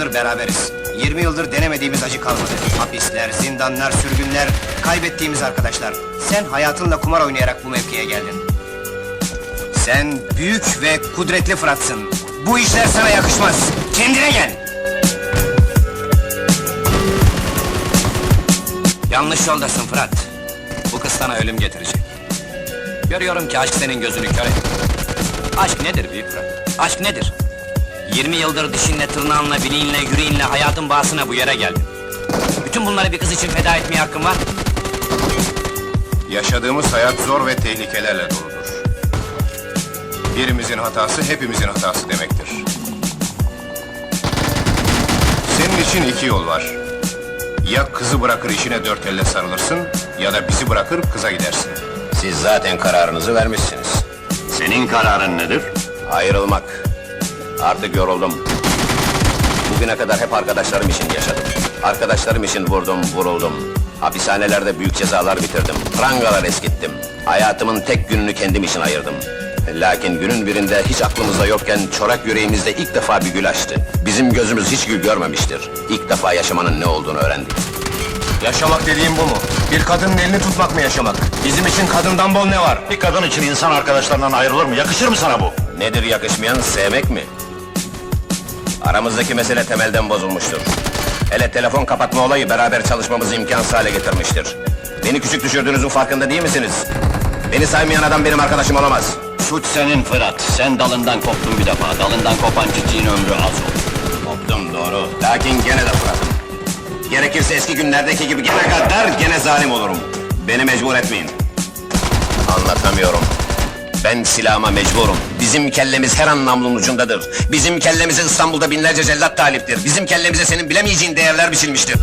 yıldır beraberiz. 20 yıldır denemediğimiz acı kalmadı. Hapisler, zindanlar, sürgünler, kaybettiğimiz arkadaşlar. Sen hayatınla kumar oynayarak bu mevkiye geldin. Sen büyük ve kudretli Fırat'sın. Bu işler sana yakışmaz. Kendine gel! Yanlış yoldasın Fırat. Bu kız sana ölüm getirecek. Görüyorum ki aşk senin gözünü kör etti. Aşk nedir büyük Fırat? Aşk nedir? 20 yıldır dişinle, tırnağınla, bileğinle, yüreğinle, hayatın bağısına bu yere geldin. Bütün bunları bir kız için feda etmeye hakkın var. Yaşadığımız hayat zor ve tehlikelerle doludur. Birimizin hatası hepimizin hatası demektir. Senin için iki yol var. Ya kızı bırakır işine dört elle sarılırsın, ya da bizi bırakır kıza gidersin. Siz zaten kararınızı vermişsiniz. Senin kararın nedir? Ayrılmak. Artık yoruldum. Bugüne kadar hep arkadaşlarım için yaşadım. Arkadaşlarım için vurdum, vuruldum. Hapishanelerde büyük cezalar bitirdim. Prangalar eskittim. Hayatımın tek gününü kendim için ayırdım. Lakin günün birinde hiç aklımızda yokken çorak yüreğimizde ilk defa bir gül açtı. Bizim gözümüz hiç gül görmemiştir. İlk defa yaşamanın ne olduğunu öğrendik. Yaşamak dediğim bu mu? Bir kadının elini tutmak mı yaşamak? Bizim için kadından bol ne var? Bir kadın için insan arkadaşlarından ayrılır mı? Yakışır mı sana bu? Nedir yakışmayan sevmek mi? Aramızdaki mesele temelden bozulmuştur. Hele telefon kapatma olayı beraber çalışmamızı imkansız hale getirmiştir. Beni küçük düşürdüğünüzün farkında değil misiniz? Beni saymayan adam benim arkadaşım olamaz. Suç senin Fırat. Sen dalından koptun bir defa. Dalından kopan çiçeğin ömrü az olur. Koptum doğru. Lakin gene de Fırat'ım. Gerekirse eski günlerdeki gibi gene kadar gene zalim olurum. Beni mecbur etmeyin. Anlatamıyorum. Ben silahıma mecburum. Bizim kellemiz her an namlunun ucundadır. Bizim kellemize İstanbul'da binlerce cellat taliptir. Bizim kellemize senin bilemeyeceğin değerler biçilmiştir.